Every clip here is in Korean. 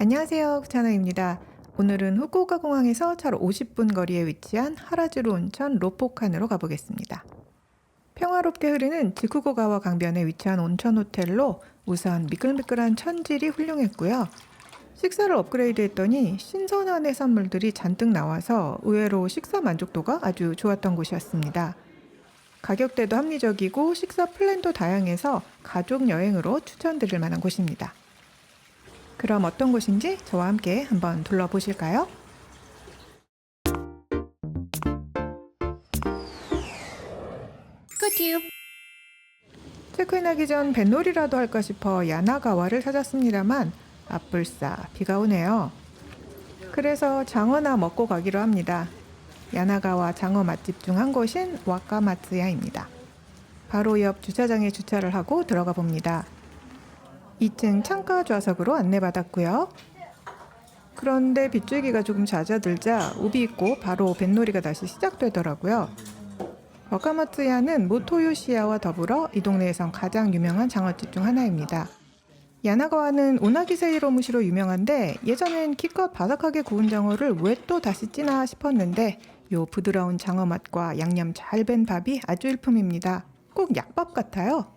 안녕하세요. 구찬호입니다. 오늘은 후쿠오카 공항에서 차로 50분 거리에 위치한 하라주루 온천 로포칸으로 가보겠습니다. 평화롭게 흐르는 지쿠고가와 강변에 위치한 온천 호텔로 우선 미끌미끌한 천질이 훌륭했고요. 식사를 업그레이드 했더니 신선한 해산물들이 잔뜩 나와서 의외로 식사 만족도가 아주 좋았던 곳이었습니다. 가격대도 합리적이고 식사 플랜도 다양해서 가족 여행으로 추천드릴 만한 곳입니다. 그럼 어떤 곳인지 저와 함께 한번 둘러보실까요? 체크인하기 전 뱃놀이라도 할까 싶어 야나가와를 찾았습니다만 앞불싸 비가 오네요. 그래서 장어나 먹고 가기로 합니다. 야나가와 장어 맛집 중 한 곳인 와카마츠야입니다. 바로 옆 주차장에 주차를 하고 들어가 봅니다. 2층 창가 좌석으로 안내받았고요. 그런데 빗줄기가 조금 잦아들자 우비 있고 바로 뱃놀이가 다시 시작되더라고요. 와카마츠야는 모토요시야와 더불어 이 동네에선 가장 유명한 장어집 중 하나입니다. 야나가와는 오나기 세이로무시로 유명한데 예전엔 기껏 바삭하게 구운 장어를 왜 또 다시 찌나 싶었는데 요 부드러운 장어 맛과 양념 잘 밴 밥이 아주 일품입니다. 꼭 약밥 같아요.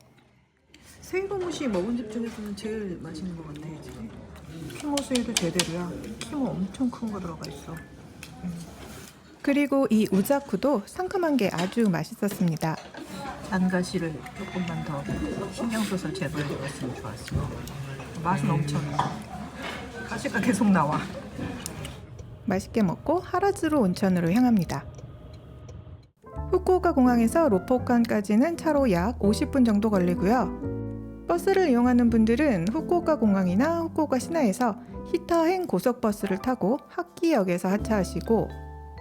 세이로무시 먹은 집 중에서는 제일 맛있는 것 같아 지금. 키모 수이도 제대로야. 키모 엄청 큰 거 들어가 있어. 그리고 이 우자쿠도 상큼한 게 아주 맛있었습니다. 안가시를 조금만 더 신경 써서 제보해 줬으면 좋았어. 맛은 엄청 가시가 계속 나와. 맛있게 먹고 하라즈루 온천으로 향합니다. 후쿠오카 공항에서 로포칸까지는 차로 약 50분 정도 걸리고요. 버스를 이용하는 분들은 후쿠오카 공항이나 후쿠오카 시내에서 히타행 고속버스를 타고 하키역에서 하차하시고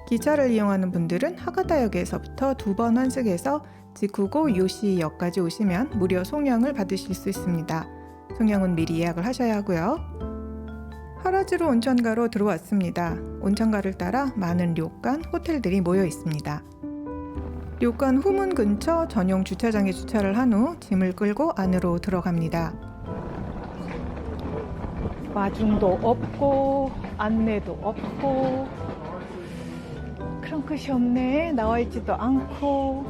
기차를 이용하는 분들은 하가다역에서부터 두 번 환승해서 지쿠고 요시역까지 오시면 무료 송영을 받으실 수 있습니다. 송영은 미리 예약을 하셔야 하고요. 하라즈루 온천가로 들어왔습니다. 온천가를 따라 많은 료칸, 호텔들이 모여 있습니다. 료칸 후문 근처 전용 주차장에 주차를 한 후 짐을 끌고 안으로 들어갑니다. 마중도 없고 안내도 없고 크렁크시 없네 나와 있지도 않고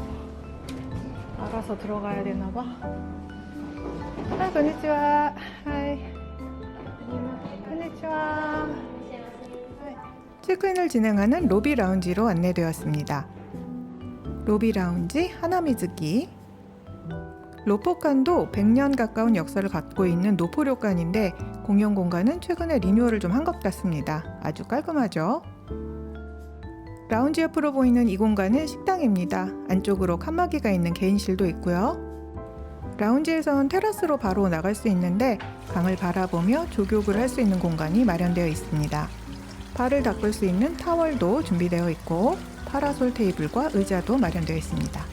알아서 들어가야 되나 봐. 아. 하이. konnichiwa. 체크인을 진행하는 로비 라운지로 안내되었습니다. 로비 라운지 하나미즈키 로포칸도 100년 가까운 역사를 갖고 있는 노포료칸인데 공용 공간은 최근에 리뉴얼을 좀 한 것 같습니다. 아주 깔끔하죠? 라운지 옆으로 보이는 이 공간은 식당입니다. 안쪽으로 칸막이가 있는 개인실도 있고요. 라운지에선 테라스로 바로 나갈 수 있는데 강을 바라보며 조격을 할 수 있는 공간이 마련되어 있습니다. 발을 닦을 수 있는 타월도 준비되어 있고 파라솔 테이블과 의자도 마련되어 있습니다.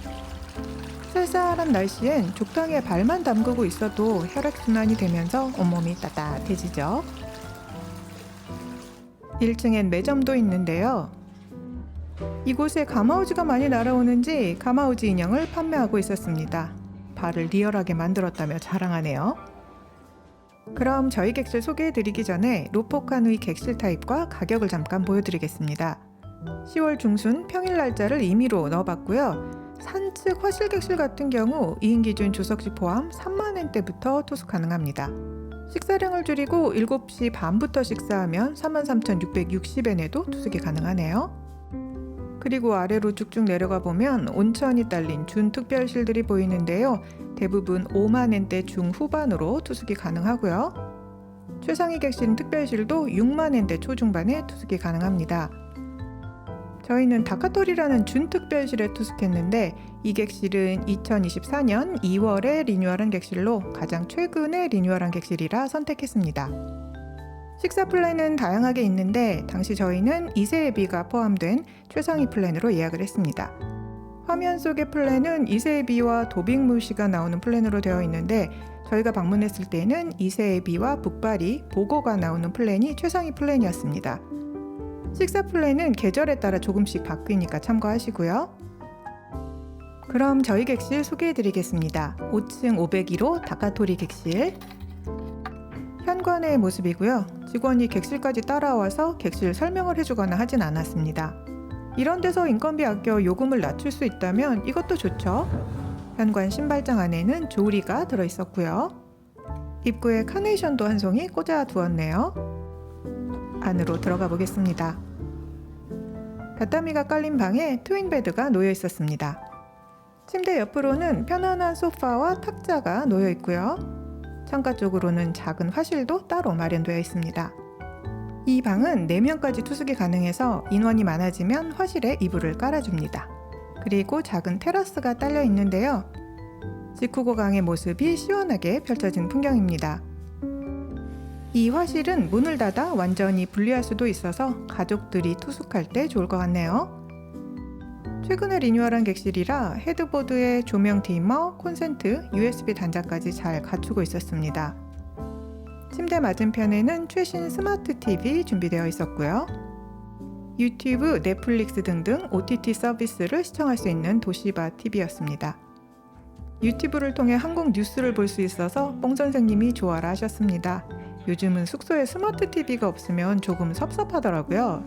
쌀쌀한 날씨엔 적당히 발만 담그고 있어도 혈액순환이 되면서 온몸이 따뜻해지죠. 1층엔 매점도 있는데요. 이곳에 가마우지가 많이 날아오는지 가마우지 인형을 판매하고 있었습니다. 발을 리얼하게 만들었다며 자랑하네요. 그럼 저희 객실 소개해드리기 전에 로포카누이 객실 타입과 가격을 잠깐 보여드리겠습니다. 10월 중순 평일 날짜를 임의로 넣어봤고요. 산측 화실 객실 같은 경우 2인 기준 조석시 포함 3만엔대부터 투숙 가능합니다. 식사량을 줄이고 7시 반부터 식사하면 33,660엔에도 투숙이 가능하네요. 그리고 아래로 쭉쭉 내려가 보면 온천이 딸린 준 특별실들이 보이는데요. 대부분 5만 엔대 중후반으로 투숙이 가능하고요. 최상위 객실 특별실도 6만 엔대 초중반에 투숙이 가능합니다. 저희는 다카토리라는 준특별실에 투숙했는데 이 객실은 2024년 2월에 리뉴얼한 객실로 가장 최근에 리뉴얼한 객실이라 선택했습니다. 식사 플랜은 다양하게 있는데 당시 저희는 이세애비가 포함된 최상위 플랜으로 예약을 했습니다. 화면 속의 플랜은 이세애비와 도빅무시가 나오는 플랜으로 되어 있는데 저희가 방문했을 때는 이세애비와 북발이 보고가 나오는 플랜이 최상위 플랜이었습니다. 식사 플랜은 계절에 따라 조금씩 바뀌니까 참고하시고요. 그럼 저희 객실 소개해 드리겠습니다. 5층 501호 다카토리 객실 현관의 모습이고요. 직원이 객실까지 따라와서 객실 설명을 해주거나 하진 않았습니다. 이런 데서 인건비 아껴 요금을 낮출 수 있다면 이것도 좋죠. 현관 신발장 안에는 조리가 들어 있었고요. 입구에 카네이션도 한 송이 꽂아 두었네요. 안으로 들어가 보겠습니다. 곁다미가 깔린 방에 트윈 베드가 놓여 있었습니다. 침대 옆으로는 편안한 소파와 탁자가 놓여 있고요. 창가 쪽으로는 작은 화실도 따로 마련되어 있습니다. 이 방은 4명까지 투숙이 가능해서 인원이 많아지면 화실에 이불을 깔아줍니다. 그리고 작은 테라스가 딸려 있는데요. 지쿠고강의 모습이 시원하게 펼쳐진 풍경입니다. 이 화실은 문을 닫아 완전히 분리할 수도 있어서 가족들이 투숙할 때 좋을 것 같네요. 최근에 리뉴얼한 객실이라 헤드보드에 조명 디머, 콘센트, USB 단자까지 잘 갖추고 있었습니다. 침대 맞은편에는 최신 스마트 TV 준비되어 있었고요. 유튜브, 넷플릭스 등등 OTT 서비스를 시청할 수 있는 도시바 TV였습니다. 유튜브를 통해 한국 뉴스를 볼 수 있어서 뽕 선생님이 좋아라 하셨습니다. 요즘은 숙소에 스마트 TV가 없으면 조금 섭섭하더라고요.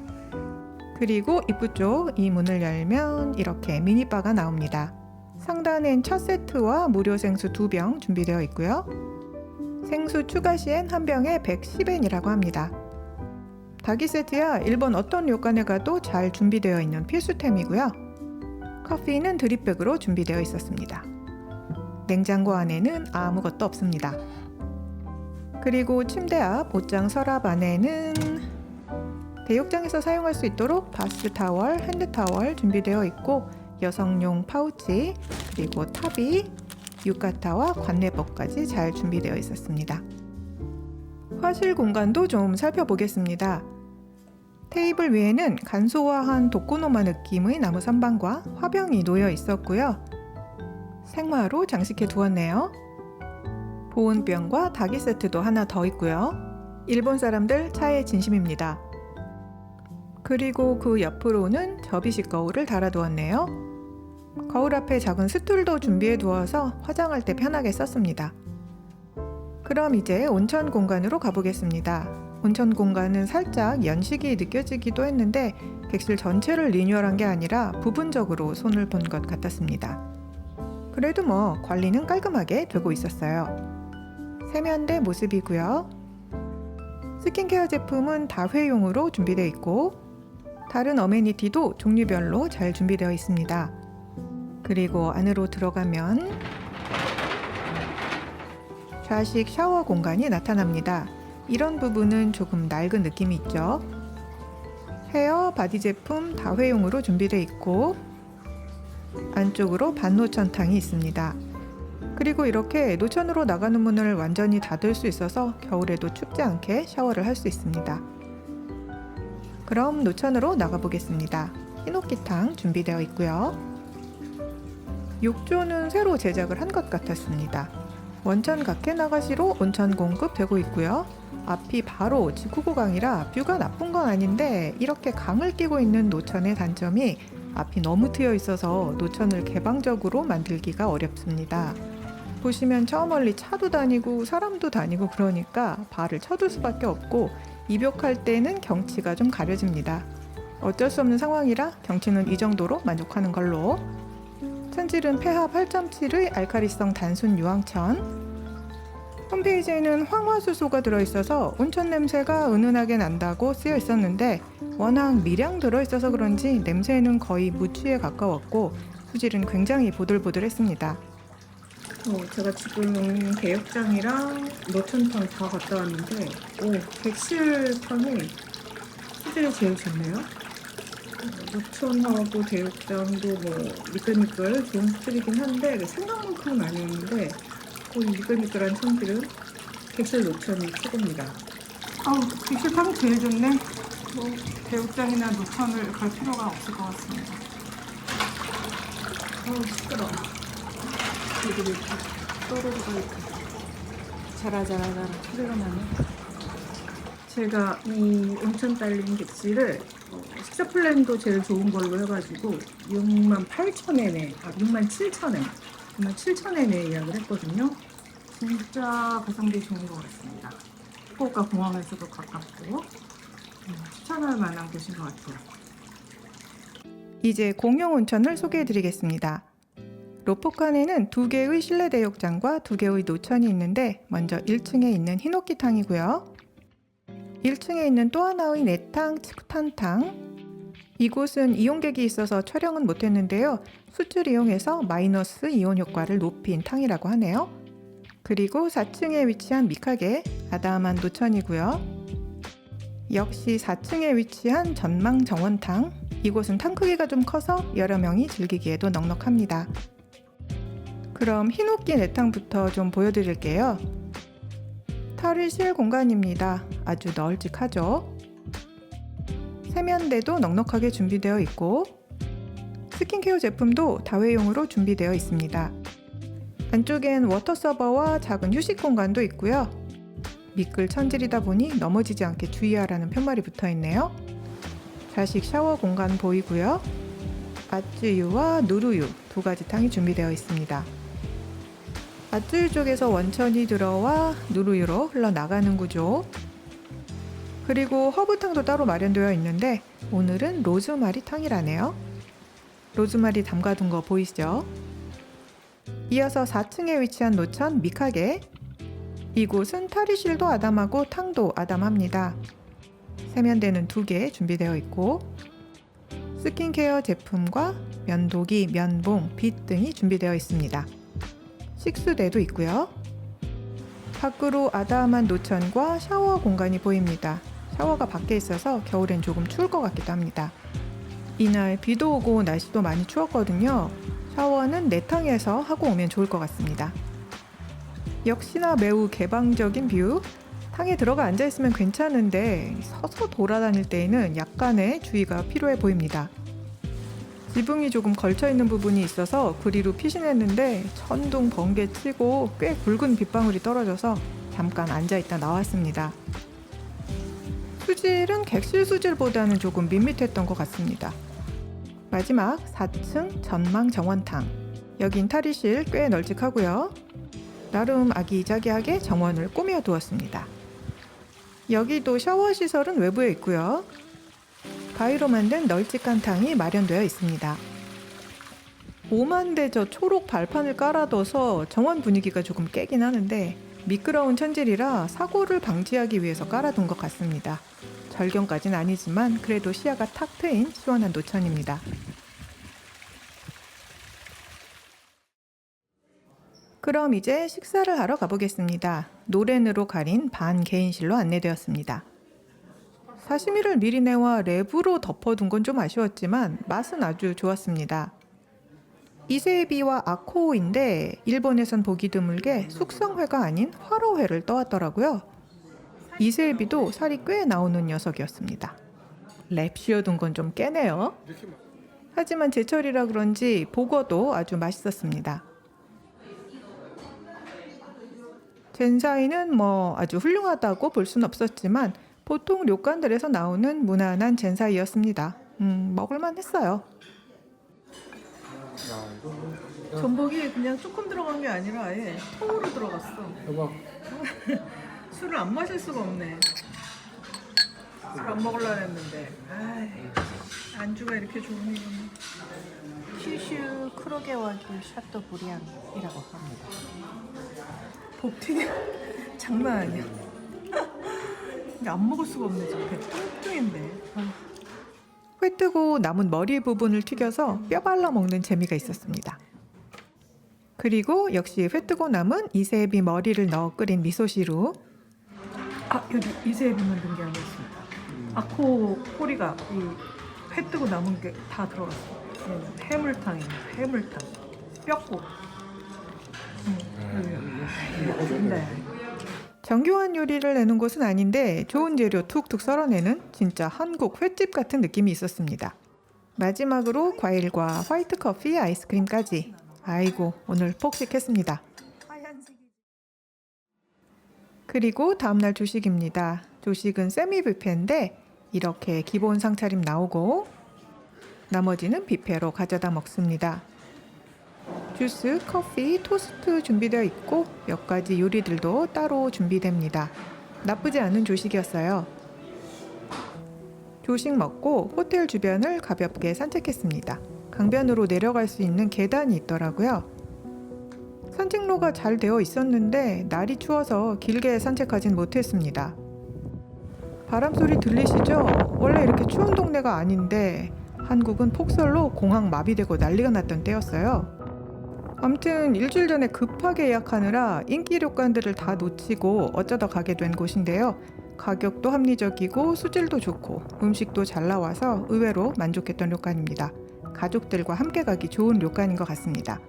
그리고 입구 쪽 이 문을 열면 이렇게 미니바가 나옵니다. 상단엔 첫 세트와 무료 생수 두 병 준비되어 있고요. 생수 추가 시엔 한 병에 110엔이라고 합니다. 닭이 세트야 일본 어떤 요관에 가도 잘 준비되어 있는 필수템이고요. 커피는 드립백으로 준비되어 있었습니다. 냉장고 안에는 아무것도 없습니다. 그리고 침대 앞 옷장 서랍 안에는 대욕장에서 사용할 수 있도록 바스 타월, 핸드 타월 준비되어 있고 여성용 파우치 그리고 탑이 유카타와 관내법까지 잘 준비되어 있었습니다. 화실 공간도 좀 살펴보겠습니다. 테이블 위에는 간소화한 독고노마 느낌의 나무 선반과 화병이 놓여 있었고요. 생화로 장식해 두었네요. 보온병과 닭이 세트도 하나 더 있고요. 일본 사람들 차에 진심입니다. 그리고 그 옆으로는 접이식 거울을 달아두었네요. 거울 앞에 작은 스툴도 준비해 두어서 화장할 때 편하게 썼습니다. 그럼 이제 온천 공간으로 가보겠습니다. 온천 공간은 살짝 연식이 느껴지기도 했는데 객실 전체를 리뉴얼한 게 아니라 부분적으로 손을 본 것 같았습니다. 그래도 뭐 관리는 깔끔하게 되고 있었어요. 세면대 모습이고요. 스킨케어 제품은 다회용으로 준비되어 있고 다른 어메니티도 종류별로 잘 준비되어 있습니다. 그리고 안으로 들어가면 좌식 샤워 공간이 나타납니다. 이런 부분은 조금 낡은 느낌이 있죠. 헤어 바디 제품 다회용으로 준비되어 있고 안쪽으로 반노천탕이 있습니다. 그리고 이렇게 노천으로 나가는 문을 완전히 닫을 수 있어서 겨울에도 춥지 않게 샤워를 할 수 있습니다. 그럼 노천으로 나가 보겠습니다. 히노키탕 준비되어 있고요. 욕조는 새로 제작을 한 것 같았습니다. 원천 각해 나가시로 온천 공급 되고 있고요. 앞이 바로 지구고강이라 뷰가 나쁜 건 아닌데 이렇게 강을 끼고 있는 노천의 단점이 앞이 너무 트여 있어서 노천을 개방적으로 만들기가 어렵습니다. 보시면 저 멀리 차도 다니고 사람도 다니고 그러니까 발을 쳐둘 수밖에 없고 입욕할 때는 경치가 좀 가려집니다. 어쩔 수 없는 상황이라 경치는 이 정도로 만족하는 걸로. 천질은 pH 8.7의 알카리성 단순 유황천. 홈페이지에는 황화수소가 들어있어서 온천 냄새가 은은하게 난다고 쓰여 있었는데 워낙 미량 들어있어서 그런지 냄새는 거의 무취에 가까웠고 수질은 굉장히 보들보들했습니다. 어, 제가 지금 대역장이랑 노천탕 다 갔다 왔는데, 오, 객실탕이 수질이 제일 좋네요. 어, 노천하고 대역장도 뭐 미끌미끌 좋은 수질이긴 한데 생각만큼은 아니었는데 거의 미끌미끌한 성질은 객실 노천이 최고입니다. 아우 객실탕이 제일 좋네. 뭐 대욕장이나 노천을 갈 필요가 없을 것 같습니다. 아우 시끄러. 애 들이 이렇게 떨어져가 이렇게 자라자라자라 소리가 나네. 제가 이 온천 딸린 객실을 어, 식사 플랜도 제일 좋은 걸로 해가지고 6만 8천엔에 아 6만 7천엔 6만 7천엔에 예약을 했거든요. 진짜 가성비 좋은 것 같습니다. 후쿠오카 공항에서도 가깝고 음, 추천할 만한 곳인 것 같아요. 이제 공용 온천을 소개해 드리겠습니다. 로포칸에는 두 개의 실내 대욕장과 두 개의 노천이 있는데 먼저 1층에 있는 히노키탕이고요. 1층에 있는 또 하나의 내탕 츠쿠탄탕 이곳은 이용객이 있어서 촬영은 못했는데요. 숯을 이용해서 마이너스 이온 효과를 높인 탕이라고 하네요. 그리고 4층에 위치한 미카게 아담한 노천이고요. 역시 4층에 위치한 전망 정원탕 이곳은 탕 크기가 좀 커서 여러 명이 즐기기에도 넉넉합니다. 그럼 흰옥기 내탕부터 좀 보여드릴게요. 탈의실 공간입니다. 아주 널찍하죠? 세면대도 넉넉하게 준비되어 있고 스킨케어 제품도 다회용으로 준비되어 있습니다. 안쪽엔 워터 서버와 작은 휴식 공간도 있고요. 미끌 천질이다 보니 넘어지지 않게 주의하라는 편말이 붙어 있네요. 자식 샤워 공간 보이고요. 앗주유와 누루유 두 가지 탕이 준비되어 있습니다. 앗주유 쪽에서 원천이 들어와 누루유로 흘러나가는 구조. 그리고 허브탕도 따로 마련되어 있는데 오늘은 로즈마리 탕이라네요. 로즈마리 담가둔 거 보이시죠? 이어서 4층에 위치한 노천 미카게. 이곳은 탈의실도 아담하고 탕도 아담합니다. 세면대는 두 개 준비되어 있고 스킨케어 제품과 면도기, 면봉, 빗 등이 준비되어 있습니다. 식수대도 있고요. 밖으로 아담한 노천과 샤워 공간이 보입니다. 샤워가 밖에 있어서 겨울엔 조금 추울 것 같기도 합니다. 이날 비도 오고 날씨도 많이 추웠거든요. 샤워는 내탕에서 하고 오면 좋을 것 같습니다. 역시나 매우 개방적인 뷰. 탕에 들어가 앉아 있으면 괜찮은데 서서 돌아다닐 때에는 약간의 주의가 필요해 보입니다. 지붕이 조금 걸쳐 있는 부분이 있어서 그리로 피신했는데 천둥 번개 치고 꽤 굵은 빗방울이 떨어져서 잠깐 앉아 있다 나왔습니다. 수질은 객실 수질보다는 조금 밋밋했던 것 같습니다. 마지막 4층 전망 정원탕. 여긴 탈의실 꽤 널찍하고요. 나름 아기자기하게 정원을 꾸며 두었습니다. 여기도 샤워 시설은 외부에 있고요. 가위로 만든 널찍한 탕이 마련되어 있습니다. 오만대 저 초록 발판을 깔아둬서 정원 분위기가 조금 깨긴 하는데 미끄러운 천질이라 사고를 방지하기 위해서 깔아둔 것 같습니다. 절경까지는 아니지만 그래도 시야가 탁 트인 시원한 노천입니다. 그럼 이제 식사를 하러 가보겠습니다. 노렌으로 가린 반 개인실로 안내되었습니다. 사시미를 미리 내와 랩으로 덮어둔 건 좀 아쉬웠지만 맛은 아주 좋았습니다. 이세비와 아코우인데 일본에선 보기 드물게 숙성회가 아닌 화로회를 떠왔더라고요. 이세비도 살이 꽤 나오는 녀석이었습니다. 랩 씌워둔 건 좀 깨네요. 하지만 제철이라 그런지 보거도 아주 맛있었습니다. 젠사이는 뭐 아주 훌륭하다고 볼 순 없었지만 보통 료칸들에서 나오는 무난한 젠사이였습니다. 음, 먹을만 했어요. 전복이 그냥 조금 들어간 게 아니라 아예 통으로 들어갔어. 대박. 술을 안 마실 수가 없네. 술 안 먹으려고 했는데. 아이, 안주가 이렇게 좋으니. 큐슈 크로게와규 샤또 부리안이라고 합니다. 복튀기 장난 아니야. 근데 안 먹을 수가 없네 지금 배 뚱뚱인데. 회 뜨고 남은 머리 부분을 튀겨서 뼈 발라 먹는 재미가 있었습니다. 그리고 역시 회 뜨고 남은 이세비 머리를 넣어 끓인 미소시루. 아 여기 이세비 만든 게 아니었습니다. 아코 꼬리가 이 회 뜨고 남은 게 다 들어갔어. 음, 해물탕입니다. 해물탕. 뼈국. 네. 정교한 요리를 내는 곳은 아닌데 좋은 재료 툭툭 썰어내는 진짜 한국 횟집 같은 느낌이 있었습니다. 마지막으로 과일과 화이트 커피, 아이스크림까지. 아이고 오늘 폭식했습니다. 그리고 다음날 조식입니다. 조식은 세미 뷔페인데 이렇게 기본 상차림 나오고 나머지는 뷔페로 가져다 먹습니다. 주스, 커피, 토스트 준비되어 있고 몇 가지 요리들도 따로 준비됩니다. 나쁘지 않은 조식이었어요. 조식 먹고 호텔 주변을 가볍게 산책했습니다. 강변으로 내려갈 수 있는 계단이 있더라고요. 산책로가 잘 되어 있었는데 날이 추워서 길게 산책하진 못했습니다. 바람 소리 들리시죠? 원래 이렇게 추운 동네가 아닌데 한국은 폭설로 공항 마비되고 난리가 났던 때였어요. 아무튼 일주일 전에 급하게 예약하느라 인기 료관들을 다 놓치고 어쩌다 가게 된 곳인데요. 가격도 합리적이고 수질도 좋고 음식도 잘 나와서 의외로 만족했던 료관입니다. 가족들과 함께 가기 좋은 료관인 것 같습니다.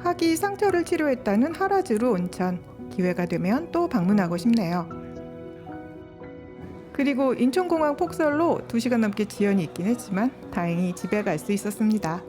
하기 상처를 치료했다는 하라즈루 온천 기회가 되면 또 방문하고 싶네요. 그리고 인천공항 폭설로 2시간 넘게 지연이 있긴 했지만 다행히 집에 갈 수 있었습니다.